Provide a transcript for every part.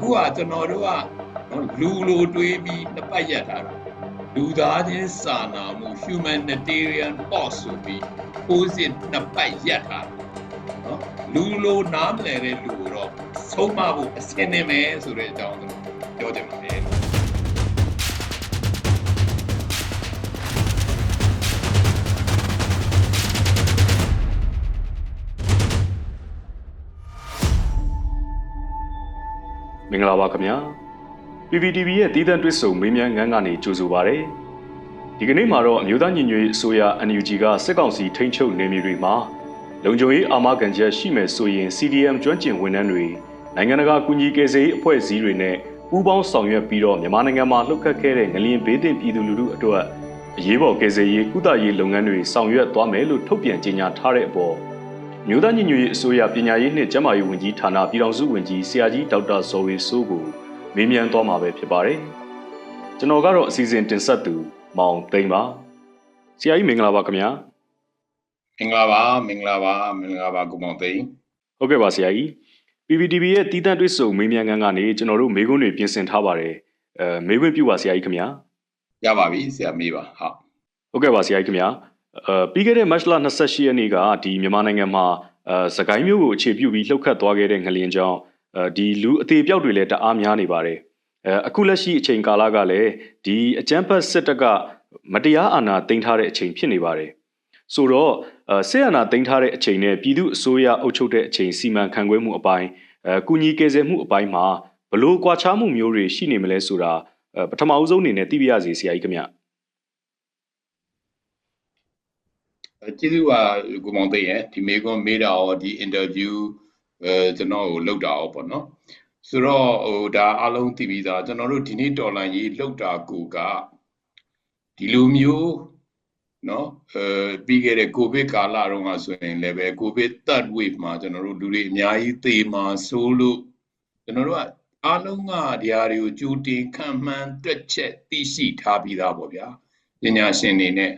အခုကကျွန်တော်တို့ကနော်လူလိုတွေးပြီးနှစ်ပတ်ရက်ထားတာလူသားချင်းစာနာမှု humanitarian pause ဆိုပြီးပိုးစစ်နှစ်ပတ်ရက်ထားတာနော်လူလိုနားမလည်တဲ့လူကိုတော့ဆုံးမဖို့အစင်းနေမယ်ဆိုတဲ့အကြောင်းကိုပြောချင်ပါတယ် မင်္ဂလာပါခင်ဗျာ PPTV ရဲ့တည်တံ့တွစ်ဆုံမေးမြန်းငန်းကနေကြိုဆိုပါရစေဒီကနေ့မှာတော့အမျိုးသားညီညွတ်ရေးအစိုးရ NUG ကစစ်ကောင်စီထိန်းချုပ်နေမြေတွေမှာလုံခြုံရေးအာမခံချက်ရှိမယ်ဆိုရင် CDM ကျွမ်းကျင်ဝန်ထမ်းတွေနိုင်ငံတကာကူညီကယ်ဆယ်ရေးအဖွဲ့အစည်းတွေနဲ့ပူးပေါင်းဆောင်ရွက်ပြီးတော့မြန်မာနိုင်ငံမှာလှုပ်ခတ်ခဲ့တဲ့ငလျင်ဘေးသင့်ပြည်သူလူထုအတွက်အရေးပေါ်ကယ်ဆယ်ရေးကုသရေးလုပ်ငန်းတွေဆောင်ရွက်သွားမယ်လို့ထုတ်ပြန်ကြေညာထားတဲ့အပေါ် မြို့သားညီညွတ်ရေးအစိုးရပညာရေးနှင့်ကျန်းမာရေးဝန်ကြီးဌာနပြည်ထောင်စုဝန်ကြီးဆရာကြီးဒေါက်တာဇော်ဝေစိုးကိုမေးမြန်းသွားမှာပဲဖြစ်ပါတယ်။ကျွန်တော်ကတော့အစီအစဉ်တင်ဆက်သူမောင်သိန်းပါ။ဆရာကြီးမင်္ဂလာပါခင်ဗျာမင်္ဂလာပါမင်္ဂလာပါမင်္ဂလာပါကိုမောင်သိန်း။ဟုတ်ကဲ့ပါဆရာကြီး။ PPTV ရဲ့တည်တံ့တွစ်ဆုံမေးမြန်းခန်းကနေကျွန်တော်တို့မေးခွန်းတွေပြင်ဆင်ထားပါတယ်။အဲမေးခွင့်ပြုပါဆရာကြီးခင်ဗျာ။ရပါပြီဆရာမေးပါဟုတ်ဟုတ်ကဲ့ပါဆရာကြီးခင်ဗျာ အဲပြီးခဲ့တဲ့မတ်လ28ရက်နေ့ကဒီမြန်မာနိုင်ငံမှာအဲစကိုင်းမျိုးကိုအခြေပြုပြီးလှုပ်ခတ်သွားခဲ့တဲ့ငလျင်ကြောင့်အဲဒီလူအသေးပြောက်တွေလည်းတအားများနေပါတယ်အဲအခုလက်ရှိအချိန်ကာလကလည်းဒီအကြမ်းဖက်စစ်တပ်ကမတရားအာဏာသိမ်းထားတဲ့အချိန်ဖြစ်နေပါတယ်ဆိုတော့အဲစစ်အာဏာသိမ်းထားတဲ့အချိန်နဲ့ပြည်သူအစိုးရအုပ်ချုပ်တဲ့အချိန်စီမံခန့်ခွဲမှုအပိုင်းအဲကုညီကယ်ဆယ်မှုအပိုင်းမှာဘလို့ကွာခြားမှုမျိုးတွေရှိနေမလဲဆိုတာအဲပထမအဦးဆုံးအနေနဲ့သိပြရစီဆရာကြီးခင်ဗျ အဲ ကျေးဇူးပါကိုမောင်သိန်းရဲ့ဒီမေကွန်းမေးတာရောဒီ interview အဲကျွန်တော်ကိုလုပ်တာရောပေါ့နော်ဆိုတော့ဟိုဒါအားလုံးသိပြီးသားကျွန်တော်တို့ဒီနေ့တော်လိုင်းကြီးလှုပ်တာကိုကဒီလိုမျိုးနော်အဲပြီးခဲ့တဲ့ကိုဗစ်ကာလတုန်းကဆိုရင်လည်းပဲကိုဗစ် third wave မှာကျွန်တော်တို့လူတွေအများကြီးသေမှာစိုးလို့ကျွန်တော်တို့ကအားလုံးကဒီဟာတွေကိုကြိုတင်ခံမှန်းတွက်ချက်သိရှိထားပြီးသားပေါ့ဗျာပညာရှင်တွေနဲ့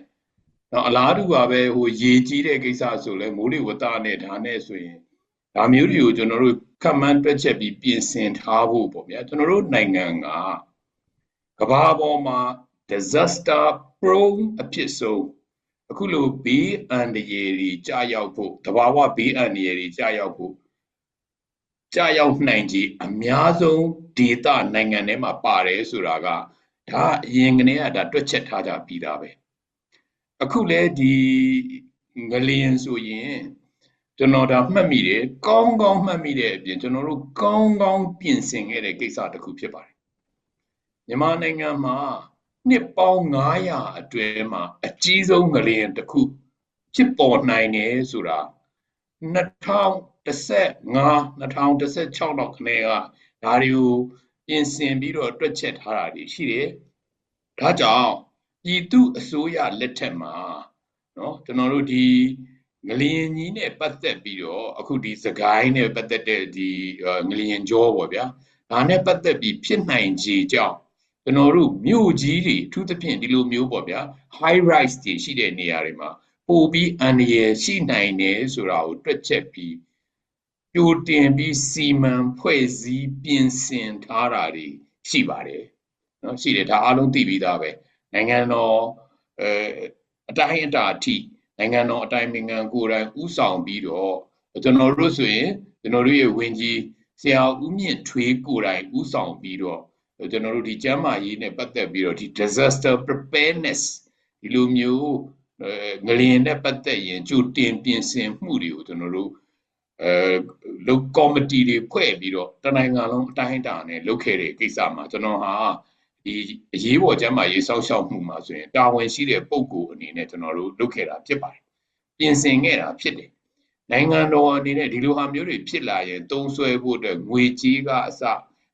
နော်အလားတူပါပဲဟိုရေကြီးတဲ့ကိစ္စဆိုလဲမိုးလေဝသနဲ့ဒါနဲ့ဆိုရင်ဒါမျိုးတွေကိုကျွန်တော်တို့ခက်မှန်းတွက်ချက်ပြီးပြင်ဆင်ထားဖို့ပေါ့ဗျာကျွန်တော်တို့နိုင်ငံကကမ္ဘာပေါ်မှာ disaster prone အဖြစ်ဆုံးအခုလိုဘေးအန္တရာယ်တွေကြာရောက်ဖို့တဘာဝဘေးအန္တရာယ်တွေကြာရောက်ဖို့ကြာရောက်နိုင်ခြေအများဆုံးဒေသနိုင်ငံထဲမှာပါတယ်ဆိုတာကဒါအရင်ကနေကဒါတွက်ချက်ထားကြပြီးသားပဲ အခုလဲဒီငလျင်ဆိုရင်ကျွန်တော်ဒါမှတ်မိတယ်ကောင်းကောင်းမှတ်မိတဲ့အပြင်ကျွန်တော်တို့ကောင်းကောင်းပြင်ဆင်ခဲ့တဲ့ကိစ္စတစ်ခုဖြစ်ပါတယ်မြန်မာနိုင်ငံမှာနှစ်ပေါင်း900အတွင်းမှာအကြီးဆုံးငလျင်တစ်ခုဖြစ်ပေါ်နိုင်တယ်ဆိုတာ2015 2016လောက်ခနေကဒါတွေကိုပြင်ဆင်ပြီးတော့တွက်ချက်ထားတာတွေရှိတယ်ဒါကြောင့် ပြည်သူအစိုးရလက်ထက်မှာနော်ကျွန်တော်တို့ဒီငလျင်ကြီးနဲ့ပတ်သက်ပြီးတော့အခုဒီစကိုင်းနဲ့ပတ်သက်တဲ့ဒီငလျင်ကြောပေါ့ဗျာဒါနဲ့ပတ်သက်ပြီးဖြစ်နိုင်ခြေကြောင့်ကျွန်တော်တို့မြို့ကြီးတွေအထူးသဖြင့်ဒီလိုမျိုးပေါ့ဗျာ high rise တွေရှိတဲ့နေရာတွေမှာပိုပြီးအန္တရာယ်ရှိနိုင်တယ်ဆိုတာကိုတွက်ချက်ပြီးပြိုတင်ပြီးစီမံဖွဲ့စည်းပြင်ဆင်ထားတာတွေရှိပါတယ်နော်ရှိတယ်ဒါအားလုံးသိပြီးသားပဲ နိုင်ငံတော်အဲအတိုင်းအတာအထိနိုင်ငံတော်အတိုင်းအငံကိုယ်တိုင်ဥဆောင်ပြီးတော့ကျွန်တော်တို့ဆိုရင်ကျွန်တော်တို့ရဲ့ဝင်ကြီးဆရာဦးမြင့်ထွေးကိုယ်တိုင်ဥဆောင်ပြီးတော့ကျွန်တော်တို့ဒီကျမ်းမာရေးနဲ့ပတ်သက်ပြီးတော့ဒီ disaster preparedness ဒီလိုမျိုးအဲငလျင်နဲ့ပတ်သက်ရင်ကြိုတင်ပြင်ဆင်မှုတွေကိုကျွန်တော်တို့အဲလုပ်ကော်မတီတွေဖွဲ့ပြီးတော့တနိုင်ငံလုံးအတိုင်းအတာနဲ့လုပ်ခဲ့တဲ့ကိစ္စမှာကျွန်တော်ဟာ ဒီအရေးပေါ်ကျန်းမာရေးစောင့်ရှောက်မှုမှာဆိုရင်တာဝန်ရှိတဲ့ပုံကိုအနေနဲ့ကျွန်တော်တို့လုပ်ခဲ့တာဖြစ်ပါတယ်ပြင်ဆင်ခဲ့တာဖြစ်တယ်နိုင်ငံတော်အနေနဲ့ဒီလိုဟာမျိုးတွေဖြစ်လာရင်တုံးဆွဲဖို့အတွက်ငွေကြေးကအစ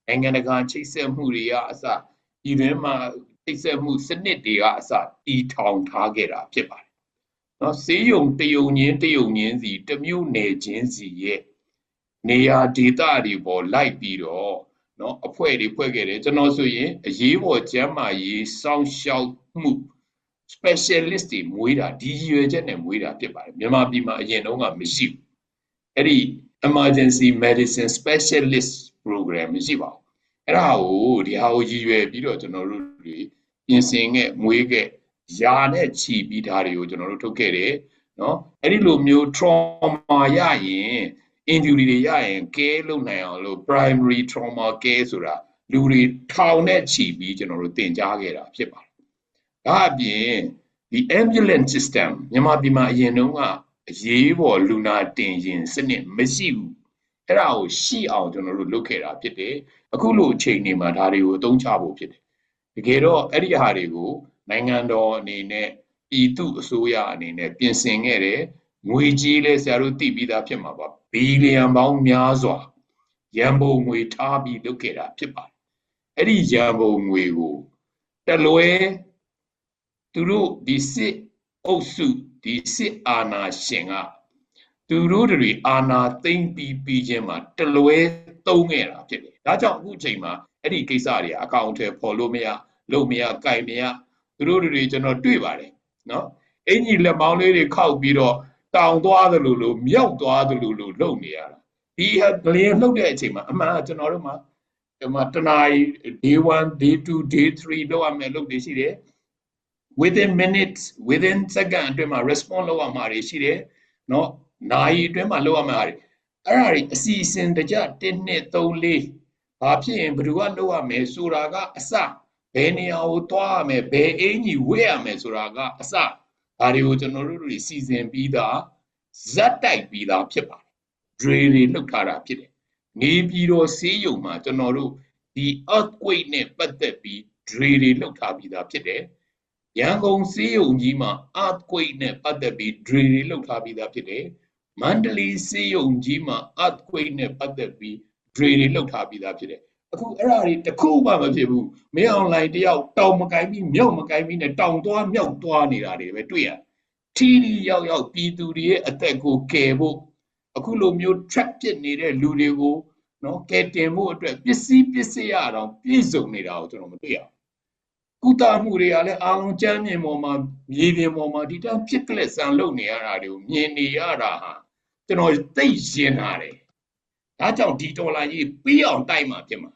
နိုင်ငံတကာချိတ်ဆက်မှုတွေကအစဒီတွင်မှာချိတ်ဆက်မှုစနစ်တွေကအစတီထောင်ထားခဲ့တာဖြစ်ပါတယ်နော်စေးယုံတယုံချင်းတယုံချင်းစီတမျိုးနယ်ချင်းစီရဲ့နေရာဒေသတွေပေါ်လိုက်ပြီးတော့ နော်အဖွဲ့တွေဖွဲ့ခဲ့တယ်ကျွန်တော်ဆိုရင်အရေးပေါ်ကျန်းမာရေးစောင့်ရှောက်မှု specialist တွေမွေးတာဒီရည်ရွယ်ချက်နဲ့မွေးတာဖြစ်ပါတယ်မြန်မာပြည်မှာအရင်တုန်းကမရှိဘူးအဲ့ဒီ emergency medicine specialist program မရှိပါဘူးအဲ့ဒါကိုဒီဟာကိုရည်ရွယ်ပြီးတော့ကျွန်တော်တို့တွေပြင်ဆင်ခဲ့မွေးခဲ့ယာနဲ့ချီပြီးဓာတွေကိုကျွန်တော်တို့ထုတ်ခဲ့တယ်နော်အဲ့ဒီလိုမျိုး trauma ရရင် injury တွေရရင် care လုပ်နိုင်အောင်လို့ primary trauma care ဆိုတာလူတွေထောင်နဲ့ချီပြီးကျွန်တော်တို့တင် जा ခဲ့တာဖြစ်ပါတယ်ဒါအပြင်ဒီ ambulance system မြန်မာပြည်မှာအရင်တုန်းကအရေးပေါ်လူနာတင်ရင်စနစ်မရှိဘူးအဲ့ဒါကိုရှိအောင်ကျွန်တော်တို့လုပ်ခဲ့တာဖြစ်တယ်အခုလိုအချိန်တွေမှာဒါတွေကိုအသုံးချဖို့ဖြစ်တယ်တကယ်တော့အဲ့ဒီဟာတွေကိုနိုင်ငံတော်အနေနဲ့ပြည်သူအစိုးရအနေနဲ့ပြင်ဆင်ခဲ့တယ်ငွေကြီးလဲဆရာတို့သိပြီးသားဖြစ်မှာပါ ဘီလီယံပေါင်းများစွာရန်ပုံငွေထားပြီးလုပ်ခဲ့တာဖြစ်ပါတယ်အဲ့ဒီရန်ပုံငွေကိုတလွဲသူတို့ဒီစစ်အုပ်စုဒီစစ်အာဏာရှင်ကသူတို့တွေအာဏာသိမ်းပြီးပြီးချင်းမှာတလွဲသုံးခဲ့တာဖြစ်တယ်ဒါကြောင့်အခုအချိန်မှာအဲ့ဒီကိစ္စတွေအကောင့်ထဲပေါ်လို့မရလို့မရကြိုင်မရသူတို့တွေကျွန်တော်တွေ့ပါတယ်နော်အင်ကြီးလက်မောင်းလေးတွေခောက်ပြီးတော့ တောင်သွားသလိုလိုမြောက်သွားသလိုလိုလုပ်နေရတာဒီဟာလျင်လှုပ်တဲ့အချိန်မှာအမှန်ကျွန်တော်တို့မှာဒီမှာတနာရီ day 1 day 2 day 3လောက်ရမယ်လုပ်နေရှိတယ် within minutes within second အတွင်းမှာ response လုပ်ရမှာတွေရှိတယ်เนาะနာရီအတွင်းမှာလုပ်ရမှာတွေအဲ့ဒါတွေအစီအစဉ်တကြ1 2 3 4ဘာဖြစ်ရင်ဘယ်သူကလုပ်ရမယ်ဆိုတာကအစဘယ်နေရာကိုသွားရမယ်ဘယ်အင်ကြီးဝဲရမယ်ဆိုတာကအစ ဒါတွေကိုကျွန်တော်တို့တွေစီစဉ်ပြီးသားဇက်တိုက်ပြီးသားဖြစ်ပါတယ် drill တွေလုပ်ထားတာဖြစ်တယ်နေပြည်တော်ဆေးရုံမှာကျွန်တော်တို့ဒီ earthquake နဲ့ပတ်သက်ပြီး drill တွေလုပ်ထားပြီးသားဖြစ်တယ်ရန်ကုန်ဆေးရုံကြီးမှာ earthquake နဲ့ပတ်သက်ပြီး drill တွေလုပ်ထားပြီးသားဖြစ်တယ်မန္တလေးဆေးရုံကြီးမှာ earthquake နဲ့ပတ်သက်ပြီး drill တွေလုပ်ထားပြီးသားဖြစ်တယ် အခုအဲ့ဒါတွေတခုမှမဖြစ်ဘူးမင်းအွန်လိုင်းတယောက်တောင်မကိုင်းပြီးမြောက်မကိုင်းပြီးနဲ့တောင်သွားမြောက်သွားနေတာတွေပဲတွေ့ရထီထီရောက်ရောက်ပြည်သူတွေရဲ့အသက်ကိုကယ်ဖို့အခုလိုမျိုး trap ဖြစ်နေတဲ့လူတွေကိုနော်ကယ်တင်ဖို့အတွက်ပစ္စည်းပစ္စည်းရအောင်ပြည့်စုံနေတာကိုကျွန်တော်မတွေ့ရဘူးကုသမှုတွေကလည်းအာလုံးကျမ်းမြင်ပေါ်မှာမြေပြင်ပေါ်မှာဒီတန်းဖြစ်ကလက်ဆန်လုပ်နေရတာတွေကိုမြင်နေရတာဟာကျွန်တော်သိရင်တာတယ်ဒါကြောင့်ဒီဒေါ်လာကြီးပြီးအောင်တိုက်မှာဖြစ်မှာ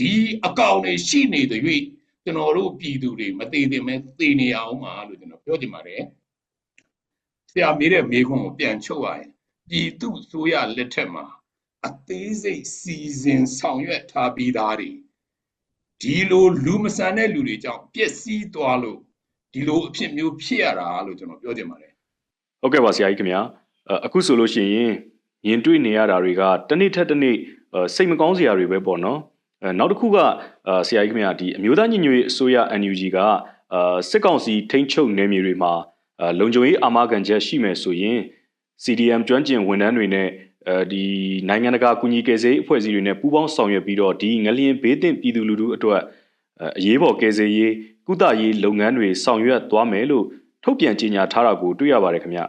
ဒီအကောင့်တွေရှိနေတဲ့၍ကျွန်တော်တို့ပြည်သူတွေမသေးသင့်မဲသေနေအောင်ပါလို့ကျွန်တော်ပြောချင်ပါတယ်ဆရာမေးတဲ့မေးခွန်းကိုပြန်ချုပ်ရရင်ပြည်သူဆိုရလက်ထက်မှာအသေးစိတ်စီစဉ်ဆောင်ရွက်ထားပြီးသားတွေဒီလိုလူမဆန်တဲ့လူတွေကြောင့်ပျက်စီးသွားလို့ဒီလိုအဖြစ်မျိုးဖြစ်ရတာလို့ကျွန်တော်ပြောချင်ပါတယ်ဟုတ်ကဲ့ပါဆရာကြီးခင်ဗျာအအခုဆိုလို့ရှိရင်ရင်တွေ့နေရတာတွေကတစ်နေ့ထက်တစ်နေ့အဲစိတ်မကောင်းစရာတွေပဲပေါ့နော်အဲ နောက်တစ်ခုကအာဆရာကြီးခင်ဗျာဒီအမျိုးသားညီညွတ်ရေးအစိုးရ NUG ကအာစစ်ကောင်စီထိန်းချုပ်နယ်မြေတွေမှာအာလုံခြုံရေးအာမခံချက်ရှိမယ်ဆိုရင် CDM ကျွမ်းကျင်ဝန်ထမ်းတွေနဲ့အဲဒီနိုင်ငံတကာကူညီကယ်ဆယ်ရေးအဖွဲ့အစည်းတွေနဲ့ပူးပေါင်းဆောင်ရွက်ပြီးတော့ဒီငလျင်ဘေးသင့်ပြည်သူလူထုအတွက်အရေးပေါ်ကယ်ဆယ်ရေးကုသရေးလုပ်ငန်းတွေဆောင်ရွက်သွားမယ်လို့ထုတ်ပြန်ကြေညာထားတာကိုတွေ့ရပါတယ်ခင်ဗျအဲ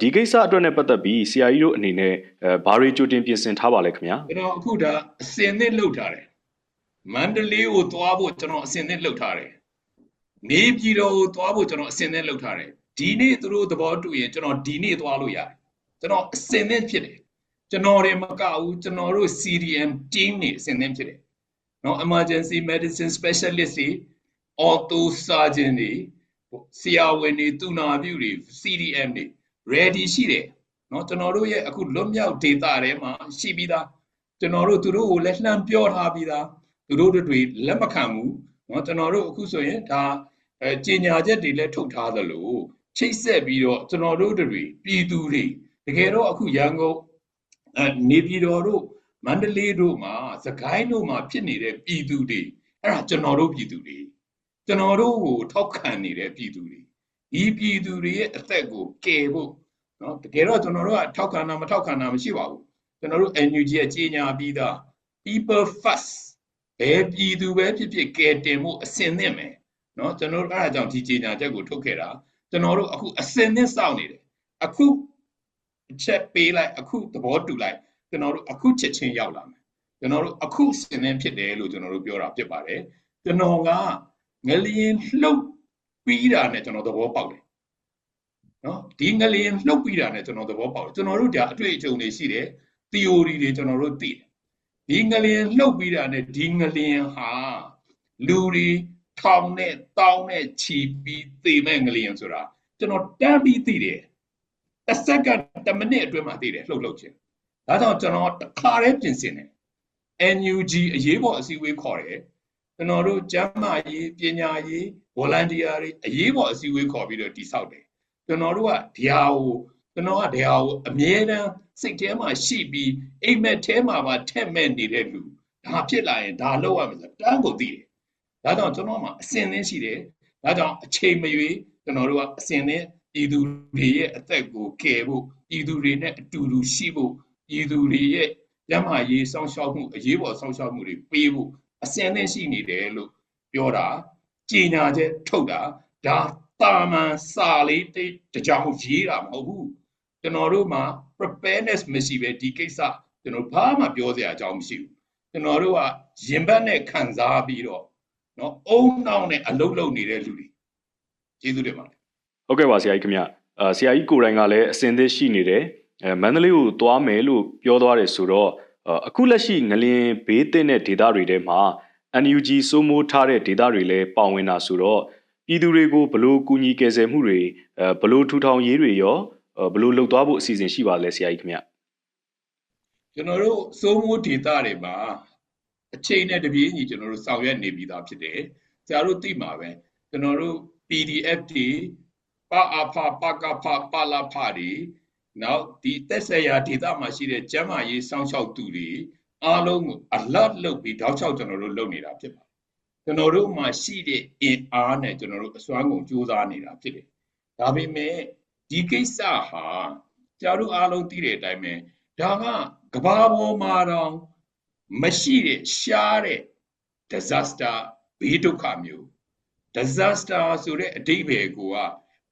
ဒီကိစ္စအတွက်နဲ့ပတ်သက်ပြီးဆရာကြီးတို့အနေနဲ့ဘာတွေကြိုတင်ပြင်ဆင်ထားပါလဲခင်ဗျာကျွန်တော်အခုဒါအစင်သစ်လုပ်ထားတယ်မန္တလေးကိုသွားဖို့ကျွန်တော်အစင်သစ်လုပ်ထားတယ်နေပြည်တော်ကိုသွားဖို့ကျွန်တော်အစင်သစ်လုပ်ထားတယ်ဒီနေ့သူတို့သဘောတူရင်ကျွန်တော်ဒီနေ့သွားလို့ရတယ်ကျွန်တော်အစင်သစ်ဖြစ်တယ်ကျွန်တော်တွေမကဘူးကျွန်တော်တို့ CDM team နေအစင်သစ်ဖြစ်တယ်နော် emergency medicine specialist တွေ auto surgeon တွေဆရာဝန်တွေသူနာပြုတွေ CDM တွေ ready ရှိတယ်နော်ကျွန်တော်တို့ရဲ့အခုလွတ်မြောက် data ထဲမှာရှိပြီးသားကျွန်တော်တို့သူတို့ကိုလည်းလှမ်းပြောထားပြီးသားသူတို့တွေလက်မခံဘူးနော်ကျွန်တော်တို့အခုဆိုရင်ဒါအဲကြေညာချက်တွေလည်းထုတ်ထားသလိုချိတ်ဆက်ပြီးတော့ကျွန်တော်တို့တွေပြည်သူတွေတကယ်တော့အခုရန်ကုန်အဲနေပြည်တော်တို့မန္တလေးတို့မှာစကိုင်းတို့မှာဖြစ်နေတဲ့ပြည်သူတွေအဲ့ဒါကျွန်တော်တို့ပြည်သူတွေကျွန်တော်တို့ကိုထောက်ခံနေတဲ့ပြည်သူတွေ ဒီပြည်သူတွေရဲ့အသက်ကိုကယ်ဖို့နော်တကယ်တော့ကျွန်တော်တို့ကထောက်ခံတာမထောက်ခံတာမရှိပါဘူးကျွန်တော်တို့ NUG ရဲ့ကြီးညာပြီးသား people first ဘယ်ပြည်သူပဲဖြစ်ဖြစ်ကယ်တင်မှုအစင်သင့်မယ်နော်ကျွန်တော်တို့အဲ့ဒါကြောင့်ဒီကြီးညာချက်ကိုထုတ်ခဲ့တာကျွန်တော်တို့အခုအစင်သင့်စောင့်နေတယ်အခုအချက်ပေးလိုက်အခုသဘောတူလိုက်ကျွန်တော်တို့အခုချက်ချင်းရောက်လာမယ်ကျွန်တော်တို့အခုစင်သင့်ဖြစ်တယ်လို့ကျွန်တော်တို့ပြောတာဖြစ်ပါတယ်ကျွန်တော်ကငလျင်လှုပ် ပြီးတာနဲ့ကျွန်တော်သဘောပေါက်တယ်နော်ဒီငလျင်လှုပ်ပြီးတာနဲ့ကျွန်တော်သဘောပေါက်တယ်ကျွန်တော်တို့ဒါအတွေ့အကြုံတွေရှိတယ် theory တွေကျွန်တော်တို့သိတယ်ဒီငလျင်လှုပ်ပြီးတာနဲ့ဒီငလျင်ဟာလူတွေထောင်နဲ့တောင်းနဲ့ချီပြီးသေမဲ့ငလျင်ဆိုတာကျွန်တော်တန်းပြီးသိတယ်တစ်စက္ကန့်တစ်မိနစ်အတွင်းမှာသိတယ်လှုပ်လှုပ်ခြင်းဒါကြောင့်ကျွန်တော်တခါတည်းပြင်ဆင်တယ် NUG အရေးပေါ်အစည်းအဝေးခေါ်တယ်ကျွန်တော်တို့ကျန်းမာရေးပညာရေး volunteer တွေအရေးပေါ်အစည်းအဝေးခေါ်ပြီးတော့တိဆောက်တယ်ကျွန်တော်တို့ကဒီဟာကိုကျွန်တော်ကဒီဟာကိုအမြဲတမ်းစိတ်ထဲမှာရှိပြီးအိမ်မက်ထဲမှာပါထက်မဲ့နေတဲ့လူဒါဖြစ်လာရင်ဒါလောက်ရမယ်ဆိုတန်းကိုသိတယ်ဒါကြောင့်ကျွန်တော်မှအစင်သင်းရှိတယ်ဒါကြောင့်အချိန်မရွေးကျွန်တော်တို့ကအစင်သင်းပြည်သူတွေရဲ့အသက်ကိုကယ်ဖို့ပြည်သူတွေနဲ့အတူတူရှိဖို့ပြည်သူတွေရဲ့ရမရေးစောင့်ရှောက်မှုအရေးပေါ်စောင့်ရှောက်မှုတွေပေးဖို့အစင်သင်းရှိနေတယ်လို့ပြောတာ ကြီးညာချက်ထုတ်တာဒါတာမန်စာလေးတကြောင်ရေးတာမဟုတ်ဘူးကျွန်တော်တို့မှာ preparedness မရှိပဲဒီကိစ္စကျွန်တော်ဘာမှပြောစရာအကြောင်းမရှိဘူးကျွန်တော်တို့ကရင်ဘတ်နဲ့ခံစားပြီးတော့เนาะအုံနောက်နဲ့အလုံးလုံးနေတဲ့လူတွေကျေးဇူးတင်ပါတယ် ဟုတ်ကဲ့ပါဆရာကြီးခင်ဗျအာဆရာကြီးကိုယ်တိုင်ကလည်းအစင်သစ်ရှိနေတယ်အဲမန္တလေးကိုသွားမယ်လို့ပြောသွားတယ်ဆိုတော့အာအခုလက်ရှိငလင်ဘေးသင့်တဲ့ဒေသတွေထဲမှာ NUG စိုးမိုးထားတဲ့ဒေသတွေလည်းပါဝင်တာဆိုတော့ပြည်သူတွေကိုဘလို့ကူညီကယ်ဆယ်မှုတွေအဲဘလို့ထူထောင်ရေးတွေရောအဲဘလို့လှုပ်သွားဖို့အစီအစဉ်ရှိပါလဲဆရာကြီးခင်ဗျကျွန်တော်တို့စိုးမိုးဒေတာတွေမှာအချိန်နဲ့တပြေးညီကျွန်တော်တို့ဆောင်ရွက်နေပြီးသားဖြစ်တယ်။ဆရာတို့သိမှာပဲကျွန်တော်တို့ PDF တွေပအဖပကဖပလာဖတွေနောက်ဒီသက်ဆိုင်ရာဒေတာမှာရှိတဲ့ကျန်းမာရေးစောင့်ရှောက်သူတွေ အားလုံးကို alert လုပ်ပြီးတောက်လျှောက်ကျွန်တော်တို့လုပ်နေတာဖြစ်ပါတယ်။ကျွန်တော်တို့မှာရှိတဲ့အင်အားနဲ့ကျွန်တော်တို့အစွမ်းကုန်ကြိုးစားနေတာဖြစ်တယ်။ဒါပေမဲ့ဒီကိစ္စဟာဆရာတို့အားလုံးသိတဲ့အတိုင်းပဲဒါကကဘာပေါ်မှာတော့မရှိတဲ့ရှားတဲ့ disaster ဘေးဒုက္ခမျိုး disaster ဆိုတဲ့အဓိပ္ပာယ်ကိုက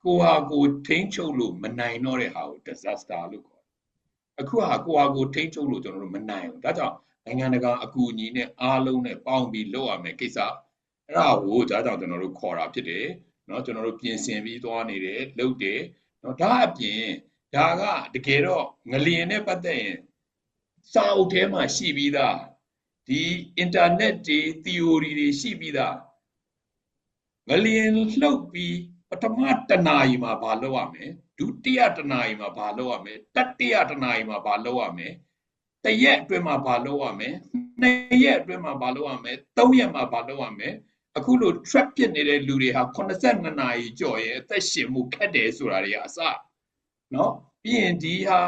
ကိုဟာကိုထိမ့်ချုပ်လို့မနိုင်တော့တဲ့ဟာကို disaster လို့ခေါ်တယ် အခုဟာကိုဟာကိုထိမ့်ချုပ်လို့ကျွန်တော်တို့မနိုင်ဘူးဒါကြောင့်နိုင်ငံတကာအကူအညီနဲ့အားလုံးနဲ့ပေါင်းပြီးလုပ်ရမယ်ကိစ္စအဲ့ဒါကိုဒါကြောင့်ကျွန်တော်တို့ခေါ်တာဖြစ်တယ်เนาะကျွန်တော်တို့ပြင်ဆင်ပြီးသွားနေတယ်လုပ်တယ်เนาะဒါအပြင်ဒါကတကယ်တော့ငလျင်နဲ့ပတ်သက်ရင်စာအုပ်ထဲမှာရှိပြီးသားဒီ internet တွေ theory တွေရှိပြီးသားငလျင်လှုပ်ပြီး ပထမတနာရီမှာဘာလုပ်ရမလဲဒုတိယတနာရီမှာဘာလုပ်ရမလဲတတိယတနာရီမှာဘာလုပ်ရမလဲတရက်အတွင်းမှာဘာလုပ်ရမလဲနှစ်ရက်အတွင်းမှာဘာလုပ်ရမလဲသုံးရက်မှာဘာလုပ်ရမလဲအခုလို trap ဖြစ်နေတဲ့လူတွေဟာ82နာရီကြော်ရဲ့အသက်ရှင်မှုခက်တယ်ဆိုတာတွေကအစเนาะပြီးရင်ဒီဟာ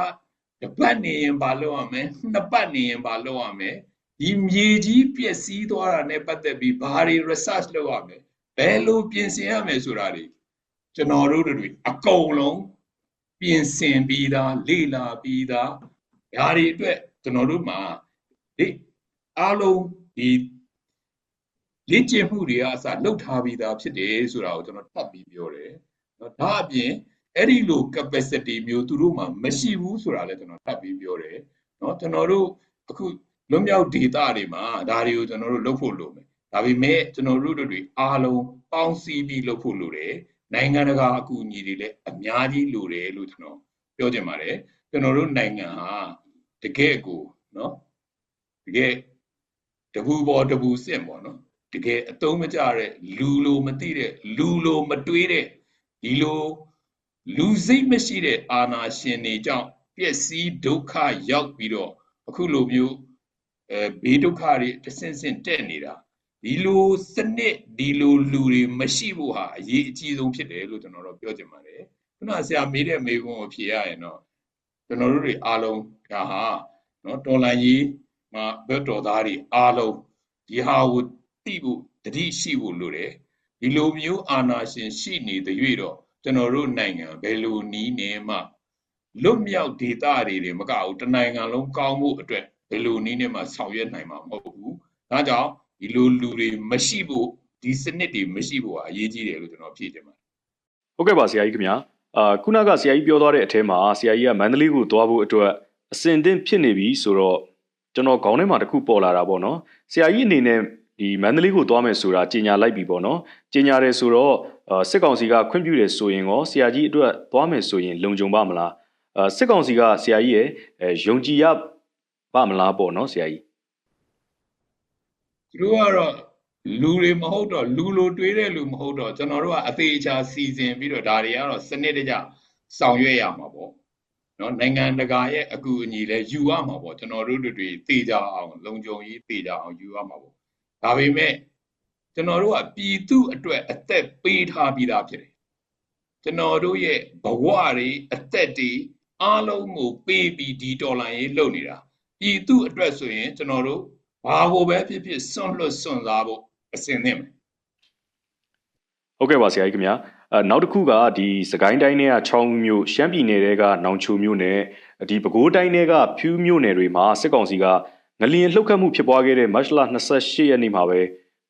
တစ်ပတ်နေရင်ဘာလုပ်ရမလဲနှစ်ပတ်နေရင်ဘာလုပ်ရမလဲဒီမြေကြီးပျက်စီးသွားတာနဲ့ပတ်သက်ပြီးဘာတွေ research လုပ်ရမလဲဘယ်လိုပြင်ဆင်ရမယ်ဆိုတာတွေ ကျွန်တော်တို့တွေအကုန်လုံးပြင်ဆင်ပြီးသားလေ့လာပြီးသားဒါတွေအတွက်ကျွန်တော်တို့မှာဒီအားလုံးဒီလေ့ကျင့်မှုတွေကအစလှုပ်ထားပြီးသားဖြစ်တယ်ဆိုတာကိုကျွန်တော်ထပ်ပြီးပြောတယ်နော်ဒါအပြင်အဲ့ဒီလို capacity မျိုးသူတို့မှာမရှိဘူးဆိုတာလည်းကျွန်တော်ထပ်ပြီးပြောတယ်နော်ကျွန်တော်တို့အခုလွတ်မြောက်ဒေတာတွေမှာဒါတွေကိုကျွန်တော်တို့လုပ်ဖို့လိုမယ်ဒါပေမဲ့ကျွန်တော်တို့တွေအားလုံးပေါင်းစည်းပြီးလုပ်ဖို့လိုတယ် နိုင်ငံတကာအကူအညီတွေလည်းအများကြီးလိုတယ်လို့ကျွန်တော်ပြောချင်ပါတယ်ကျွန်တော်တို့နိုင်ငံဟာတကယ့်ကိုနော်တကယ်တပူပေါ်တပူစစ်ပေါ့နော်တကယ်အတုံးမကြတဲ့လူလိုမသိတဲ့လူလိုမတွေးတဲ့ဒီလိုလူစိတ်မရှိတဲ့အာနာရှင်တွေကြောင့်ပျက်စီးဒုက္ခရောက်ပြီးတော့အခုလိုမျိုးအဲဘေးဒုက္ခတွေတဆင့်ဆင့်တက်နေတာ ဒီလိုစနစ်ဒီလိုလူတွေမရှိဖို့ဟာအရေးအကြီးဆုံးဖြစ်တယ်လို့ကျွန်တော်တို့ပြောချင်ပါတယ်ခုနဆရာမေးတဲ့မေးခွန်းကိုဖြေရရင်တော့ကျွန်တော်တို့တွေအားလုံးဒါဟာနော်တော်လန်ကြီးမှာဘတ်တော်သားတွေအားလုံးဒီဟာကိုသိဖို့တတိရှိဖို့လိုတယ်ဒီလိုမျိုးအာနာရှင်ရှိနေတဲ့၍တော့ကျွန်တော်တို့နိုင်ငံဘယ်လိုနီးနေမှလွတ်မြောက်ဒေသတွေတွေမကဘူးတနိုင်ငံလုံးကောင်းဖို့အတွက်ဘယ်လိုနီးနေမှဆောင်ရွက်နိုင်မှာမဟုတ်ဘူးဒါကြောင့် ဒီလိုလူတွေမရှိဖို့ဒီစနစ်တွေမရှိဖို့အရေးကြီးတယ်လို့ကျွန်တော်ဖြေချင်ပါတယ်ဟုတ်ကဲ့ပါဆရာကြီးခင်ဗျာအာခုနကဆရာကြီးပြောသွားတဲ့အထဲမှာဆရာကြီးကမန္တလေးကိုသွားဖို့အတွက်အစင်သင့်ဖြစ်နေပြီဆိုတော့ကျွန်တော်ခေါင်းထဲမှာတစ်ခုပေါ်လာတာပေါ့နော်ဆရာကြီးအနေနဲ့ဒီမန္တလေးကိုသွားမယ်ဆိုတာကြေညာလိုက်ပြီပေါ့နော်ကြေညာတယ်ဆိုတော့အာစစ်ကောင်စီကခွင့်ပြုတယ်ဆိုရင်ရောဆရာကြီးအတွက်သွားမယ်ဆိုရင်လုံခြုံပါမလားအာစစ်ကောင်စီကဆရာကြီးရဲ့အဲယုံကြည်ရပါမလားပေါ့နော်ဆရာကြီး သူတို့ကတော့လူတွေမဟုတ်တော့လူလိုတွေးတဲ့လူမဟုတ်တော့ကျွန်တော်တို့ကအသေးအချာစီစဉ်ပြီးတော့ဒါတွေကတော့စနစ်တကျဆောင်ရွက်ရမှာပေါ့နော်နိုင်ငံတကာရဲ့အကူအညီလဲယူရမှာပေါ့ကျွန်တော်တို့တွေတေးကြအောင် လုံခြုံရေးတေးကြအောင်ယူရမှာပေါ့ဒါပေမဲ့ကျွန်တော်တို့ကပြည်သူအတွက်အသက်ပေးထားပြီးသားဖြစ်တယ်ကျွန်တော်တို့ရဲ့ဘဝတွေအသက်တွေအားလုံးကိုပေးပြီးဒီဒေါ်လာရေးလုပ်နေတာပြည်သူအတွက်ဆိုရင်ကျွန်တော်တို့ ဘာကိုပဲဖြစ်ဖြစ်စွန့်လွတ်စွန့်စားဖို့အစဉ်သင့်မယ်ဟုတ်ကဲ့ပါဆရာကြီးခင်ဗျာအဲနောက်တစ်ခုကဒီစကိုင်းတိုင်းထဲကချောင်းဦးမြို့ရှမ်းပြည်နယ်ထဲကနောင်ချိုမြို့နယ်ဒီပဲခူးတိုင်းထဲကဖြူးမြို့နယ်တွေမှာစစ်ကောင်စီကငလျင်လှုပ်ခတ်မှုဖြစ်ပွားခဲ့တဲ့မတ်လ28ရက်နေ့မှာပဲ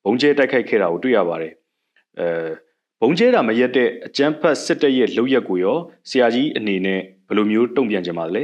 ဘုံကျဲတိုက်ခိုက်ခဲ့တာကိုတွေ့ရပါတယ်အဲဘုံကျဲတာမရက်တဲ့အကြမ်းဖက်စစ်တပ်ရဲ့လုပ်ရက်ကိုရောဆရာကြီးအနေနဲ့ဘယ်လိုမျိုးတုံ့ပြန်ကြမှာလဲ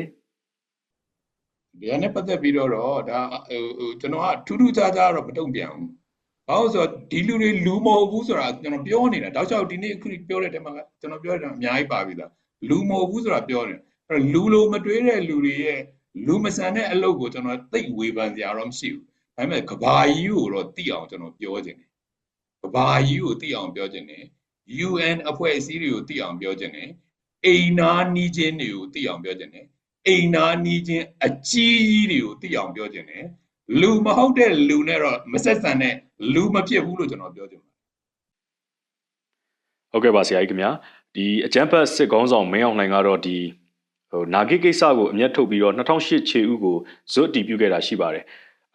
ဒီကနေ့ပတ်သက်ပြီးတော့တော့ဒါဟိုဟိုကျွန်တော်ကထူးထူးခြားခြားတော့မတုံ့ပြန်ဘူး။ဘာလို့ဆိုတော့ဒီလူတွေလူမဟုတ်ဘူးဆိုတာကျွန်တော်ပြောနေတာတောက်လျှောက်ဒီနေ့အခုပြောတဲ့တဲမှာကကျွန်တော်ပြောတဲ့အများကြီးပါပြီလား။လူမဟုတ်ဘူးဆိုတာပြောနေတယ်။အဲ့တော့လူလိုမတွေးတဲ့လူတွေရဲ့လူမဆန်တဲ့အလုပ်ကိုကျွန်တော်သိပ်ဝေဖန်စရာတော့မရှိဘူး။ဒါပေမဲ့ကဘာကြီးကိုတော့သိအောင်ကျွန်တော်ပြောခြင်းတယ်။ကဘာကြီးကိုသိအောင်ပြောခြင်းတယ်။ UN အဖွဲ့အစည်းတွေကိုသိအောင်ပြောခြင်းတယ်။အိမ်နာနီးချင်းတွေကိုသိအောင်ပြောခြင်းတယ်။ အိမ်နာနီးချင်းအကြီးကြီးတွေကိုသိအောင်ပြောခြင်းတယ်လူမဟုတ်တဲ့လူနဲ့တော့မဆက်ဆံတဲ့လူမဖြစ်ဘူးလို့ကျွန်တော်ပြောချင်ပါတယ်ဟုတ်ကဲ့ပါဆရာကြီးခင်ဗျာဒီအကြမ်းဖက်စစ်ကောင်းဆောင်မင်းအောင်လှိုင်ကတော့ဒီဟိုနာဂိတ်ကိစ္စကိုအမျက်ထုတ်ပြီးတော့2008ခြေဥကိုဇွတ်တီးပြုခဲ့တာရှိပါတယ်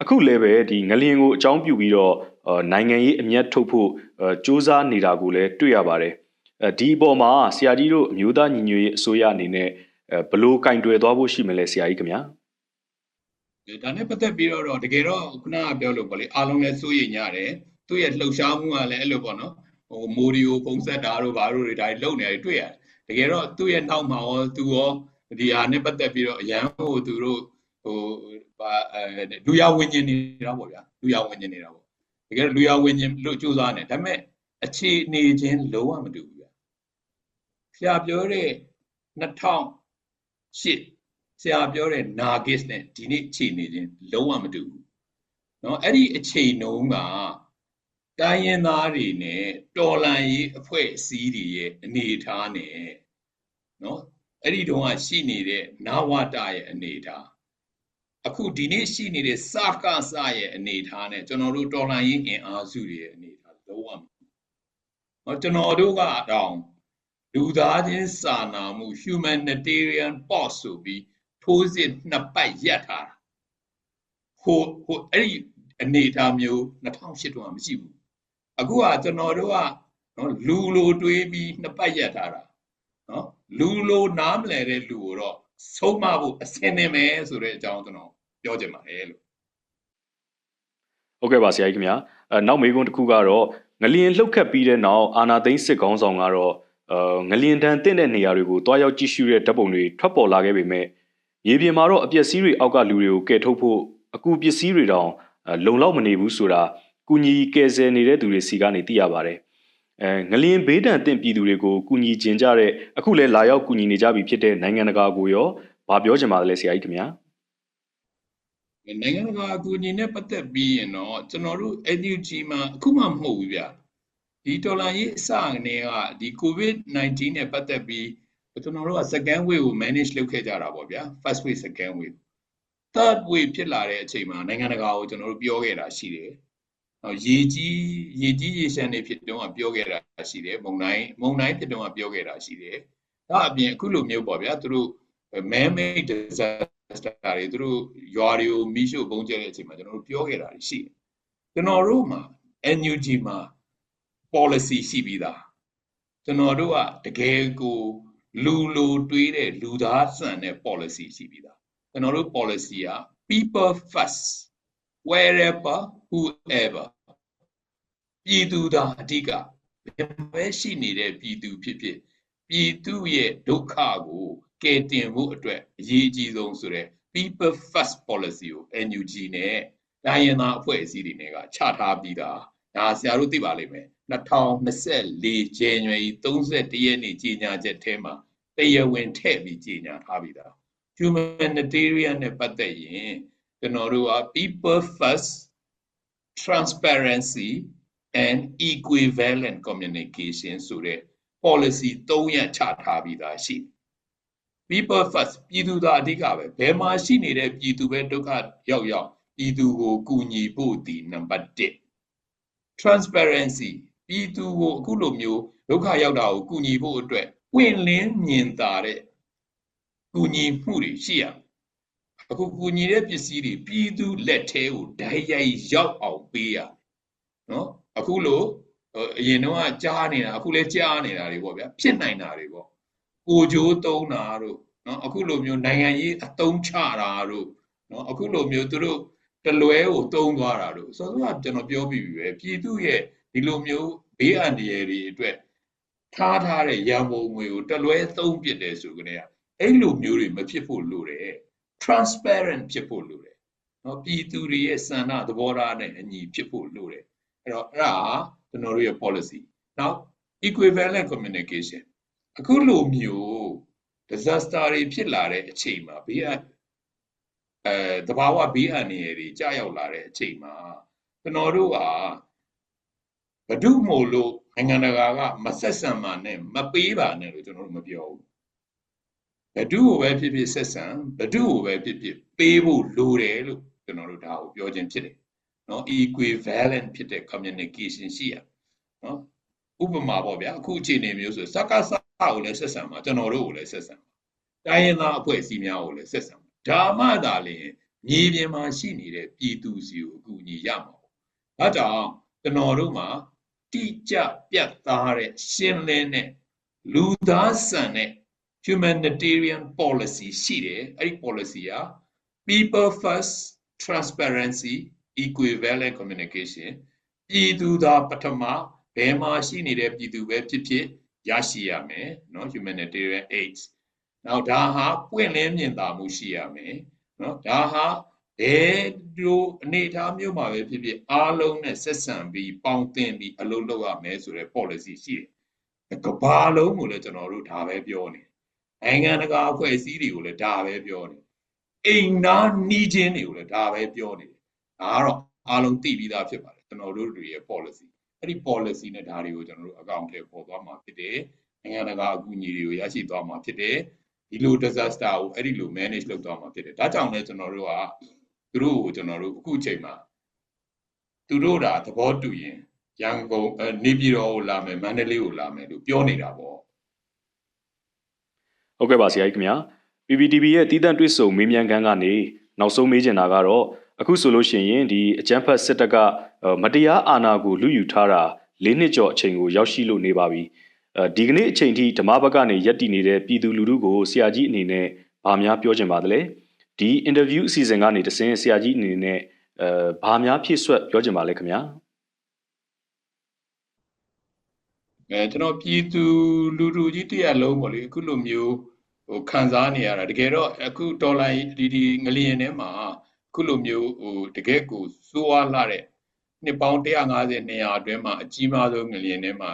အခုလည်းပဲဒီငလျင်ကိုအကြောင်းပြုပြီးတော့အာနိုင်ငံရေးအမျက်ထုတ်ဖို့အာစ조사နေတာကိုလည်းတွေ့ရပါတယ်အဲဒီအပေါ်မှာဆရာကြီးတို့အမျိုးသားညီညွတ်ရေးအစိုးရအနေနဲ့ အဲဘယ်လို့ကင်တွယ်သွားဖို့ရှိမလဲဆရာကြီးခင်ဗျာ ဒါနဲ့ပတ်သက်ပြီးတော့တော့တကယ်တော့ခုနကပြောလို့ပေါ့လေအားလုံးလည်းစိုးရိမ်ကြတယ်သူ့ရဲ့လှုပ်ရှားမှုကလည်းအဲ့လိုပေါ့နော်ဟိုမိုဒီယိုပုံဆက်တာတို့ဘာတို့တွေဒါတွေလုံနေတယ်တွေ့ရတယ်တကယ်တော့သူ့ရဲ့နောက်မှာရောသူရောဒီဟာနဲ့ပတ်သက်ပြီးတော့အရန်ဟိုသူတို့ဟိုဘာအဲလူရဝิญဉ်နေတာပေါ့ဗျာလူရဝิญဉ်နေတာပေါ့တကယ်တော့လူရဝิญဉ်လို့ကြိုးစားနေဒါပေမဲ့အခြေအနေချင်းလုံးဝမတူဘူးဗျာဆရာပြောတဲ့ 2008ဆရာပြောတဲ့ Nargis နဲ့ဒီနေ့အခြေအနေချင်းလုံးဝမတူဘူးเนาะအဲ့ဒီအချိန်နှုန်းကတိုင်းရင်းသားတွေနဲ့တော်လန်ရေးအဖွဲ့အစည်းတွေရဲ့အနေအထားနဲ့เนาะအဲ့ဒီတုန်းကရှိနေတဲ့နဝတရဲ့အနေအထားအခုဒီနေ့ရှိနေတဲ့စကစရဲ့အနေအထားနဲ့ကျွန်တော်တို့တော်လန်ရေးအင်အားစုတွေရဲ့အနေအထားလုံးဝမတူဘူးเนาะကျွန်တော်တို့ကတော့ လူသားချင်းစာနာမှု humanitarian pause ဆိုပြီးထိုးစစ်နှစ်ပတ်ရပ်ထားတာဟိုဟိုအဲ့ဒီအနေအထားမျိုး2008တုန်းကမရှိဘူးအခုကကျွန်တော်တို့ကနော်လူလိုတွေးပြီးနှစ်ပတ်ရပ်ထားတာနော်လူလိုနားမလဲတဲ့လူကိုတော့ဆုံးမဖို့အစင်းနေမယ်ဆိုတဲ့အကြောင်းကျွန်တော်ပြောချင်ပါတယ်လို့ဟုတ်ကဲ့ပါဆရာကြီးခင်ဗျာအဲနောက်မေးခွန်းတစ်ခုကတော့ငလျင်လှုပ်ခတ်ပြီးတဲ့နောက်အာနာသိန်းစစ်ကောင်းဆောင်ကတော့ အာငလျင်တန်တင့်တဲ့နေရာတွေကိုတွားရောက်ကြည့်ရှုတဲ့ဓာတ်ပုံတွေထွက်ပေါ်လာခဲ့ပေမဲ့ရေပြင်မှာတော့အပျက်စီးတွေအောက်ကလူတွေကိုကယ်ထုတ်ဖို့အကူပစ္စည်းတွေတောင်အာလုံလောက်မနေဘူးဆိုတာကုညီကယ်ဆယ်နေတဲ့သူတွေစီကနေသိရပါတယ်အဲငလျင်ဘေးဒဏ်တင့်ပြည်သူတွေကိုကုညီကျင်ကြတဲ့အခုလဲလာရောက်ကုညီနေကြပြီဖြစ်တဲ့နိုင်ငံတကာကိုရောဗာပြောချင်ပါတယ်ဆရာကြီးခင်ဗျာနိုင်ငံတကာအကူအညီနဲ့ပတ်သက်ပြီးရင်တော့ကျွန်တော်တို့ NUG မှာအခုမှမဟုတ်ဘူးဗျ ဒီတော်လာရေးအစကနေကဒီ COVID-19 နဲ့ပတ်သက်ပြီးကျွန်တော်တို့က second wave ကို manage လုပ်ခဲ့ကြတာပေါ့ဗျာ first wave second wave third wave ဖြစ်လာတဲ့အချိန်မှာနိုင်ငံတကာကိုကျွန်တော်တို့ပြောခဲ့တာရှိတယ်။ဟောရေကြီးရေကြီးရေရှမ်းတွေဖြစ်တုန်းကပြောခဲ့တာရှိတယ်။မုံတိုင်းမုံတိုင်းဖြစ်တုန်းကပြောခဲ့တာရှိတယ်။ဒါအပြင်အခုလိုမျိုးပေါ့ဗျာသူတို့ man made disaster တွေသူတို့ရွာတွေကိုမိရှို့ပုံကျဲတဲ့အချိန်မှာကျွန်တော်တို့ပြောခဲ့တာရှိတယ်။ကျွန်တော်တို့မှာ NUG မှာ policy ရှိပြီးသား။ကျွန်တော်တို့ကတကယ်ကိုလူလိုတွေးတဲ့လူသားဆန်တဲ့ policy ရှိပြီးသား။ကျွန်တော်တို့ policy က people first wherever whoever ပြည်သူသာအဓိကဘယ်ပဲရှိနေတဲ့ပြည်သူဖြစ်ဖြစ်ပြည်သူရဲ့ဒုက္ခကိုကယ်တင်ဖို့အတွက်အရေးအကြီးဆုံးဆိုတဲ့ people first policy ကို NUG နဲ့တိုင်းရင်းသားအဖွဲ့အစည်းတွေနဲ့ကချထားပြီးသားဒါဆရာတို့သိပါလိမ့်မယ် 2024 January 31ရက်နေ့ကြီးညာချက်ထဲမှာတရားဝင်ထည့်ပြီးကြီးညာထားပြီးသား humanitarian နဲ့ပတ်သက်ရင်ကျွန်တော်တို့က people first transparency and equivalent communication ဆိုတဲ့ policy ၃ရပ်ချထားပြီးသားရှိတယ် people first ပြည်သူသာအဓိကပဲဘယ်မှာရှိနေတဲ့ပြည်သူပဲဒုက္ခရောက်ရောက်ပြည်သူကိုကူညီဖို့ဒီနံပါတ်1 transparency ပြည်သူကိုအခုလိုမျိုးဒုက္ခရောက်တာကိုကူညီဖို့အတွက်ပွင့်လင်းမြင်သာတဲ့ကူညီမှုတွေရှိရမယ်အခုကူညီတဲ့ပစ္စည်းတွေပြည်သူလက်ထဲကိုဓာတ်ရိုက်ရောက်အောင်ပေးရနော်အခုလိုအရင်တော့ကြားနေတာအခုလည်းကြားနေတာတွေပေါ့ဗျာဖြစ်နိုင်တာတွေပေါ့ကိုကြိုးသုံးတာတို့နော်အခုလိုမျိုးနိုင်ငံရေးအသုံးချတာတို့နော်အခုလိုမျိုးသူတို့တလွဲကိုသုံးသွားတာတို့ဆိုတော့ကျွန်တော်ပြောပြီးပြီပဲပြည်သူရဲ့ ဒီလိုမျိုးဘေးအန္တရာယ်တွေအတွက်ထားထားတဲ့ရန်ပုံငွေကိုတလွဲသုံးပစ်တယ်ဆိုကြတဲ့အဲ့လိုမျိုးတွေမဖြစ်ဖို့လိုတယ် transparent ဖြစ်ဖို့လိုတယ်နော်ပြည်သူတွေရဲ့စံနာသဘောထားနဲ့အညီဖြစ်ဖို့လိုတယ်အဲ့တော့အဲ့ဒါကျွန်တော်တို့ရဲ့ policy နောက် equivalent communication အခုလိုမျိုး disaster တွေဖြစ်လာတဲ့အချိန်မှာဘေးအအဲတဘာဝဘေးအန္တရာယ်တွေကြာရောက်လာတဲ့အချိန်မှာကျွန်တော်တို့က ဘဒုမို့လို့နိုင်ငံတကာကမဆက်ဆံပါနဲ့မပေးပါနဲ့လို့ကျွန်တော်တို့မပြောဘူးဘဒုကိုပဲဖြစ်ဖြစ်ဆက်ဆံဘဒုကိုပဲဖြစ်ဖြစ်ပေးဖို့လိုတယ်လို့ကျွန်တော်တို့ဒါကိုပြောခြင်းဖြစ်တယ်နော် equivalent ဖြစ်တဲ့ communication ရှိရနော်ဥပမာပေါ့ဗျာအခုအခြေအနေမျိုးဆိုစကားစကိုလည်းဆက်ဆံမှာကျွန်တော်တို့ကိုလည်းဆက်ဆံမှာတိုင်းရင်းသားအဖွဲ့အစည်းများကိုလည်းဆက်ဆံမှာဒါမှသာလျှင်မြေပြင်မှာရှိနေတဲ့ပြည်သူစီကိုအကူအညီရမှာပေါ့ဒါကြောင့်ကျွန်တော်တို့မှာ တိကျပြတ်သားတဲ့ရှင်းလင်းတဲ့လူသားဆန်တဲ့ humanitarian policy ရှိတယ်အဲ့ဒီ policy က people first transparency equivalent communication ပြည်သူသာပထမဘယ်မှာရှိနေတဲ့ပြည်သူပဲဖြစ်ဖြစ်ရရှိရမယ်เนาะ humanitarian aid နောက်ဒါဟာပွင့်လင်းမြင်သာမှုရှိရမယ်เนาะဒါဟာ ဘယ်လိုအနေအထားမျိုးမှာပဲဖြစ်ဖြစ်အားလုံးနဲ့ဆက်ဆံပြီးပေါင်းသင်ပြီးအလုပ်လုပ်ရမယ်ဆိုတဲ့ policy ရှိတယ်ကဘာလုံးကိုလည်းကျွန်တော်တို့ဒါပဲပြောနေနိုင်ငံတကာအဖွဲ့အစည်းတွေကိုလည်းဒါပဲပြောနေအိမ်နာနီးချင်းတွေကိုလည်းဒါပဲပြောနေတယ်ဒါကတော့အားလုံးသိပြီးသားဖြစ်ပါတယ်ကျွန်တော်တို့တွေရဲ့ policy အဲ့ဒီ policy နဲ့ဒါတွေကိုကျွန်တော်တို့အကောင့်ထဲပေါ်သွားမှာဖြစ်တယ်နိုင်ငံတကာအကူအညီတွေကိုရရှိသွားမှာဖြစ်တယ်ဒီလို disaster ကိုအဲ့ဒီလို manage လုပ်သွားမှာဖြစ်တယ်ဒါကြောင့်လည်းကျွန်တော်တို့က သူတို့ကိုကျွန်တော်တို့အခုချိန်မှာသူတို့ဒါသဘောတူရင်ရန်ကုန်နေပြည်တော်ကိုလာမယ်မန္တလေးကိုလာမယ်လို့ပြောနေတာပေါ့ဟုတ်ကဲ့ပါဆရာကြီးခင်ဗျာ PPTV ရဲ့တည်တံ့တွေ့ဆုံမေးမြန်းခန်းကနေနောက်ဆုံးမေးချင်တာကတော့အခုဆိုလို့ရှိရင်ဒီအကြမ်းဖက်စစ်တပ်ကမတရားအာဏာကိုလူယူထားတာ၄နှစ်ကျော်အချိန်ကိုရောက်ရှိလို့နေပါပြီအဲဒီကနေ့အချိန်ထိဓမ္မဘက်ကနေယက်တည်နေတဲ့ပြည်သူလူထုကိုဆရာကြီးအနေနဲ့ဗာများပြောချင်ပါသလဲ ဒီအင်တာဗျူးအစီအစဉ်ကနေတစင်းဆရာကြီးအနေနဲ့အဲဘာများဖြည့်ဆွက်ပြောချင်ပါလဲခင်ဗျာအဲကျွန်တော်ပြည်သူလူထုကြီးတရက်လုံးပေါ့လေအခုလိုမျိုးဟိုခံစားနေရတာတကယ်တော့အခုဒေါ်လာဒီဒီငလျင်ထဲမှာအခုလိုမျိုးဟိုတကယ်ကိုစိုးဝါလာတဲ့နှစ်ပေါင်း150 200အတွင်းမှာအကြီးမားဆုံးငလျင်ထဲမှာ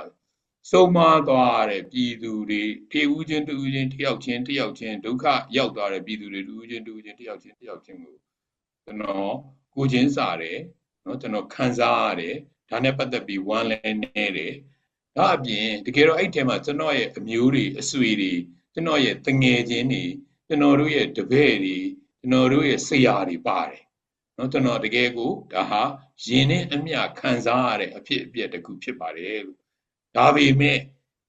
ဆုံးမသွားတဲ့ပြည်သူတွေတေဦးချင်းတူဦးချင်းတယောက်ချင်းတယောက်ချင်းဒုက္ခရောက်သွားတဲ့ပြည်သူတွေတူဦးချင်းတူဦးချင်းတယောက်ချင်းတယောက်ချင်းကိုကျွန်တော်ကိုချင်းစားတယ်နော်ကျွန်တော်ခံစားရတယ်ဒါနဲ့ပတ်သက်ပြီးဝမ်းလဲနေတယ်ဒါအပြင်တကယ်တော့အဲ့ထဲမှာကျွန်တော်ရဲ့အမျိုးတွေအဆွေတွေကျွန်တော်ရဲ့တငယ်ချင်းတွေကျွန်တော်တို့ရဲ့တပည့်တွေကျွန်တော်တို့ရဲ့ဆရာတွေပါတယ်နော်ကျွန်တော်တကယ်ကိုဒါဟာယင်နဲ့အမျှခံစားရတဲ့အဖြစ်အပျက်တစ်ခုဖြစ်ပါတယ်လို့ ဒါပေမဲ့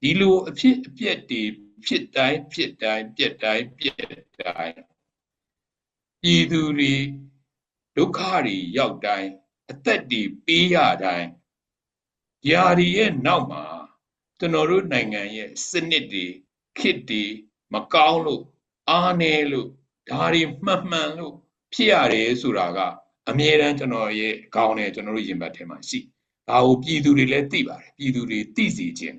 ဒီလိုအဖြစ်အပျက်တွေဖြစ်တိုင်းဖြစ်တိုင်းပြက်တိုင်းပြက်တိုင်းပြည်သူတွေဒုက္ခတွေရောက်တိုင်းအသက်တွေပေးရတိုင်းယာရီရဲ့နောက်မှာကျွန်တော်တို့နိုင်ငံရဲ့စနစ်တွေခစ်တွေမကောင်းလို့အားနည်းလို့ဒါတွေမှတ်မှန်လို့ဖြစ်ရတယ်ဆိုတာကအမြဲတမ်းကျွန်တော်ရဲ့ခေါင်းနဲ့ကျွန်တော်တို့ရင်ဘတ်ထဲမှာရှိ ဒါကိုပြည်သူတွေလည်းသိပါတယ်ပြည်သူတွေသိစေခြင်း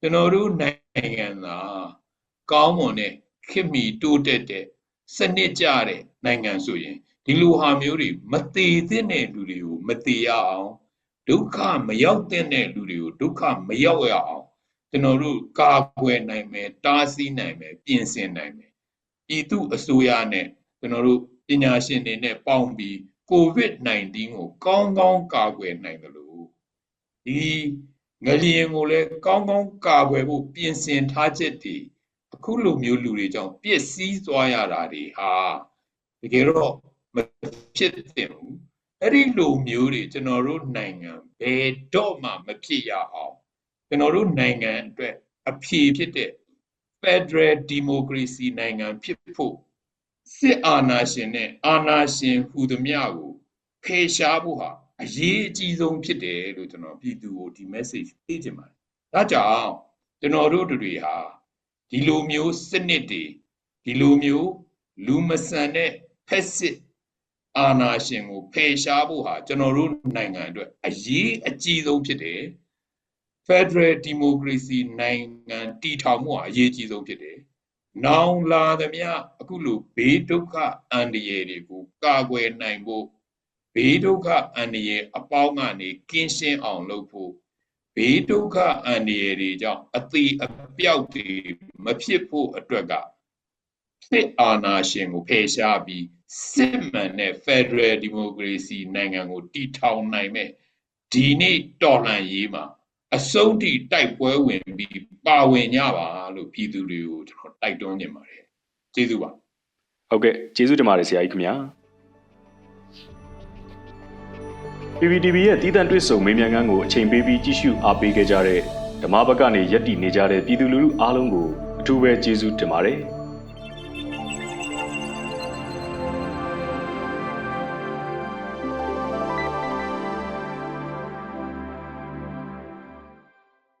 ကျွန်တော်တို့နိုင်ငံသာကောင်းမွန်တဲ့ခေတ်မီတိုးတက်တဲ့စနစ်ကြတဲ့နိုင်ငံဆိုရင်ဒီလိုဟာမျိုးတွေမသေးသင့်တဲ့လူတွေကိုမသေးရအောင်ဒုက္ခမရောက်တဲ့လူတွေကိုဒုက္ခမရောက်ရအောင်ကျွန်တော်တို့ကာကွယ်နိုင်မယ်တားဆီးနိုင်မယ်ပြင်ဆင်နိုင်မယ်ပြည်သူအစိုးရနဲ့ကျွန်တော်တို့ပညာရှင်တွေနဲ့ပေါင်းပြီး COVID-19 ကိုကောင်းကောင်းကာကွယ်နိုင်တယ်လို့ ဒီငလျင်ကိုလည်းကောင်းကောင်းကာကွယ်ဖို့ပြင်ဆင်ထားချက်တွေအခုလိုမျိုးလူတွေကြောင့်ပြည့်စည်သွားရတာတွေဟာတကယ်တော့မဖြစ်သင့်ဘူးအဲ့ဒီလိုမျိုးတွေကျွန်တော်တို့နိုင်ငံဘယ်တော့မှမဖြစ်ရအောင်ကျွန်တော်တို့နိုင်ငံအတွက်အဖြေဖြစ်တဲ့ Federal Democracy နိုင်ငံဖြစ်ဖို့စစ်အာဏာရှင်နဲ့အာဏာရှင်ဟူသမျှကိုဖယ်ရှားဖို့ဟာ အရေးအကြီးဆုံးဖြစ်တယ်လို့ကျွန်တော်ပြည်သူကိုဒီ message ပေးချင်ပါတယ်။ဒါကြောင့်ကျွန်တော်တို့တွေဟာဒီလိုမျိုးစနစ်တွေဒီလိုမျိုးလူမဆန်တဲ့ဖက်စစ်အာဏာရှင်ကိုဖယ်ရှားဖို့ဟာကျွန်တော်တို့နိုင်ငံအတွက်အရေးအကြီးဆုံးဖြစ်တယ်။ Federal Democracy နိုင်ငံတည်ထောင်မှုဟာအရေးကြီးဆုံးဖြစ်တယ်။နောင်လာသမျှအခုလိုဘေးဒုက္ခအန္တရာယ်တွေကိုကာကွယ်နိုင်ဖို့ ဘေးဒုက္ခအန္တရာယ်အပေါင်းကနေကင်းရှင်းအောင်လုပ်ဖို့ဘေးဒုက္ခအန္တရာယ်တွေကြောင့်အသေးအပြောက်တွေမဖြစ်ဖို့အတွက်ကစစ်အာဏာရှင်ကိုဖယ်ရှားပြီးစစ်မှန်တဲ့ Federal Democracy နိုင်ငံကိုတည်ထောင်နိုင်မဲ့ဒီနေ့တော်လှန်ရေးမှာအဆုံးထိတိုက်ပွဲဝင်ပြီးပါဝင်ကြပါလို့ပြည်သူတွေကိုကျွန်တော်တိုက်တွန်းနေပါတယ်ကျေးဇူးပါဟုတ်ကဲ့ကျေးဇူးတင်ပါတယ်ဆရာကြီးခင်ဗျာ PPTV ရဲ့တည်တံ့တွေ့ဆုံမေးမြန်းခန်းကိုအချိန်ပေးပြီးကြည့်ရှုအားပေးခဲ့ကြတဲ့ဓမ္မဘက်ကနေယက်တည်နေကြတဲ့ပြည်သူလူထုအားလုံးကိုအထူးပဲကျေးဇူးတင်ပါတယ်